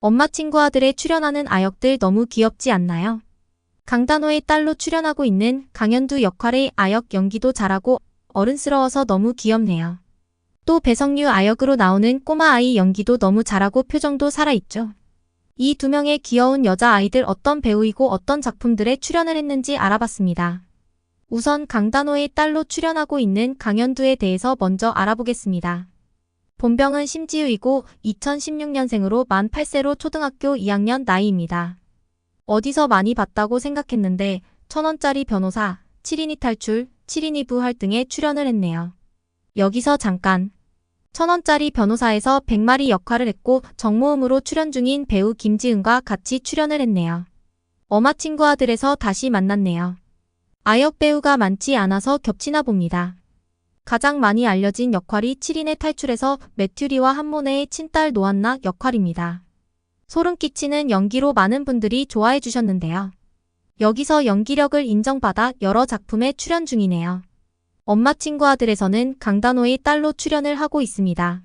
엄마 친구 아들에 출연하는 아역들 너무 귀엽지 않나요? 강단호의 딸로 출연하고 있는 강현두 역할의 아역 연기도 잘하고 어른스러워서 너무 귀엽네요. 또 배성류 아역으로 나오는 꼬마 아이 연기도 너무 잘하고 표정도 살아있죠. 이 두 명의 귀여운 여자 아이들 어떤 배우이고 어떤 작품들에 출연을 했는지 알아봤습니다. 우선 강단호의 딸로 출연하고 있는 강현두에 대해서 먼저 알아보겠습니다. 본명은 심지우이고 2016년생으로 만 8세로 초등학교 2학년 나이입니다. 어디서 많이 봤다고 생각했는데 천원짜리 변호사, 7인이 탈출, 7인이 부활 등에 출연을 했네요. 여기서 잠깐. 천원짜리 변호사에서 백마리 역할을 했고 정모음으로 출연 중인 배우 김지은과 같이 출연을 했네요. 엄마 친구 아들에서 다시 만났네요. 아역 배우가 많지 않아서 겹치나 봅니다. 가장 많이 알려진 역할이 7인의 탈출에서 메튜리와 한모네의 친딸 노한나 역할입니다. 소름 끼치는 연기로 많은 분들이 좋아해 주셨는데요. 여기서 연기력을 인정받아 여러 작품에 출연 중이네요. 엄마 친구 아들에서는 강단호의 딸로 출연을 하고 있습니다.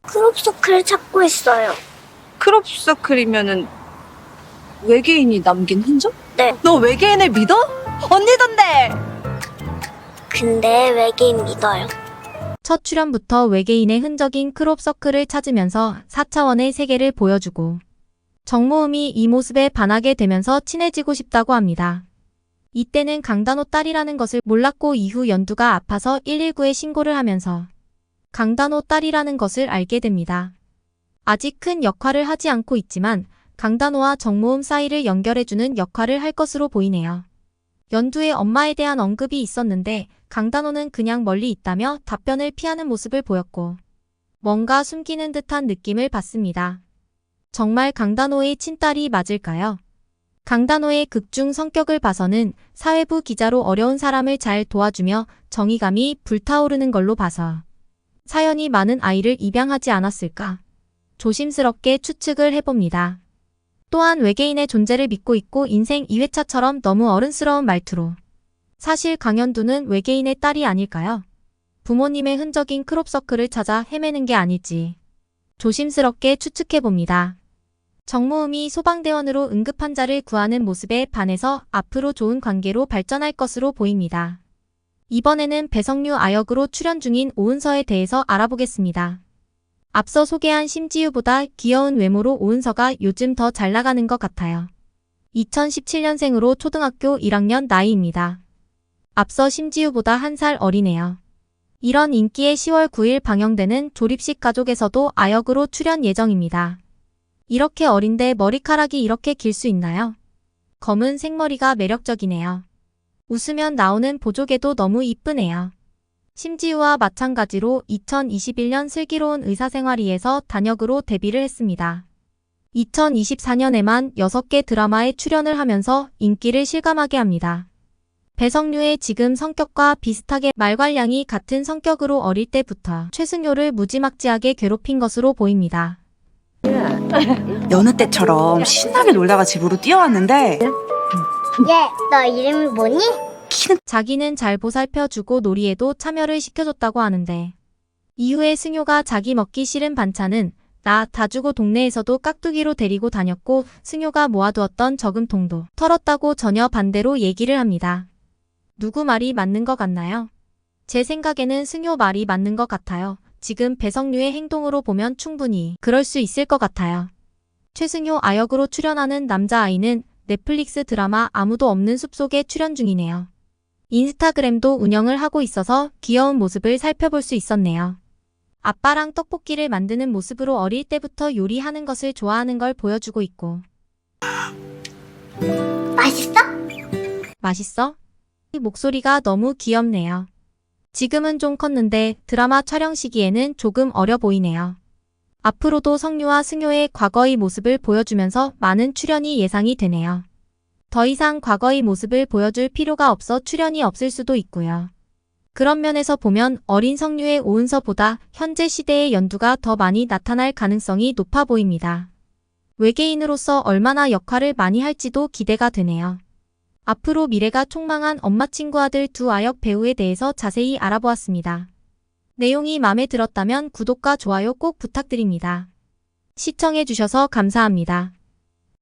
크롭서클을 찾고 있어요. 크롭서클이면은 외계인이 남긴 흔적? 네. 너 외계인을 믿어? 언니던데! 근데 외계인 믿어요. 첫 출연부터 외계인의 흔적인 크롭 서클을 찾으면서 4차원의 세계를 보여주고 정모음이 이 모습에 반하게 되면서 친해지고 싶다고 합니다. 이때는 강단호 딸이라는 것을 몰랐고 이후 연두가 아파서 119에 신고를 하면서 강단호 딸이라는 것을 알게 됩니다. 아직 큰 역할을 하지 않고 있지만 강단호와 정모음 사이를 연결해주는 역할을 할 것으로 보이네요. 연두의 엄마에 대한 언급이 있었는데 강단호는 그냥 멀리 있다며 답변을 피하는 모습을 보였고 뭔가 숨기는 듯한 느낌을 받습니다. 정말 강단호의 친딸이 맞을까요? 강단호의 극중 성격을 봐서는 사회부 기자로 어려운 사람을 잘 도와주며 정의감이 불타오르는 걸로 봐서 사연이 많은 아이를 입양하지 않았을까? 조심스럽게 추측을 해봅니다. 또한 외계인의 존재를 믿고 있고 인생 2회차처럼 너무 어른스러운 말투로 사실 강현두는 외계인의 딸이 아닐까요? 부모님의 흔적인 크롭서클을 찾아 헤매는 게 아닐지 조심스럽게 추측해봅니다. 정모음이 소방대원으로 응급환자를 구하는 모습에 반해서 앞으로 좋은 관계로 발전할 것으로 보입니다. 이번에는 배성류 아역으로 출연 중인 오은서에 대해서 알아보겠습니다. 앞서 소개한 심지우보다 귀여운 외모로 오은서가 요즘 더 잘 나가는 것 같아요. 2017년생으로 초등학교 1학년 나이입니다. 앞서 심지우보다 한 살 어리네요. 이런 인기에 10월 9일 방영되는 조립식 가족에서도 아역으로 출연 예정입니다. 이렇게 어린데 머리카락이 이렇게 길 수 있나요? 검은 생머리가 매력적이네요. 웃으면 나오는 보조개도 너무 이쁘네요. 심지우와 마찬가지로 2021년 슬기로운 의사생활이에서 단역으로 데뷔를 했습니다. 2024년에만 6개 드라마에 출연을 하면서 인기를 실감하게 합니다. 배성류의 지금 성격과 비슷하게 말괄량이 같은 성격으로 어릴 때부터 최승효를 무지막지하게 괴롭힌 것으로 보입니다. 여느 때처럼 신나게 놀다가 집으로 뛰어왔는데 얘, 너 이름이 뭐니? 키는 자기는 잘 보살펴주고 놀이에도 참여를 시켜줬다고 하는데 이후에 승효가 자기 먹기 싫은 반찬은 나 다 주고 동네에서도 깍두기로 데리고 다녔고 승효가 모아두었던 저금통도 털었다고 전혀 반대로 얘기를 합니다. 누구 말이 맞는 것 같나요? 제 생각에는 승효 말이 맞는 것 같아요. 지금 배성류의 행동으로 보면 충분히 그럴 수 있을 것 같아요. 최승효 아역으로 출연하는 남자아이는 넷플릭스 드라마 아무도 없는 숲속에 출연 중이네요. 인스타그램도 운영을 하고 있어서 귀여운 모습을 살펴볼 수 있었네요. 아빠랑 떡볶이를 만드는 모습으로 어릴 때부터 요리하는 것을 좋아하는 걸 보여주고 있고 맛있어? 맛있어? 이 목소리가 너무 귀엽네요. 지금은 좀 컸는데 드라마 촬영 시기에는 조금 어려 보이네요. 앞으로도 성유와 승효의 과거의 모습을 보여주면서 많은 출연이 예상이 되네요. 더 이상 과거의 모습을 보여줄 필요가 없어 출연이 없을 수도 있고요. 그런 면에서 보면 어린 성류의 오은서보다 현재 시대의 연두가 더 많이 나타날 가능성이 높아 보입니다. 외계인으로서 얼마나 역할을 많이 할지도 기대가 되네요. 앞으로 미래가 촉망한 엄마 친구 아들 두 아역 배우에 대해서 자세히 알아보았습니다. 내용이 마음에 들었다면 구독과 좋아요 꼭 부탁드립니다. 시청해주셔서 감사합니다.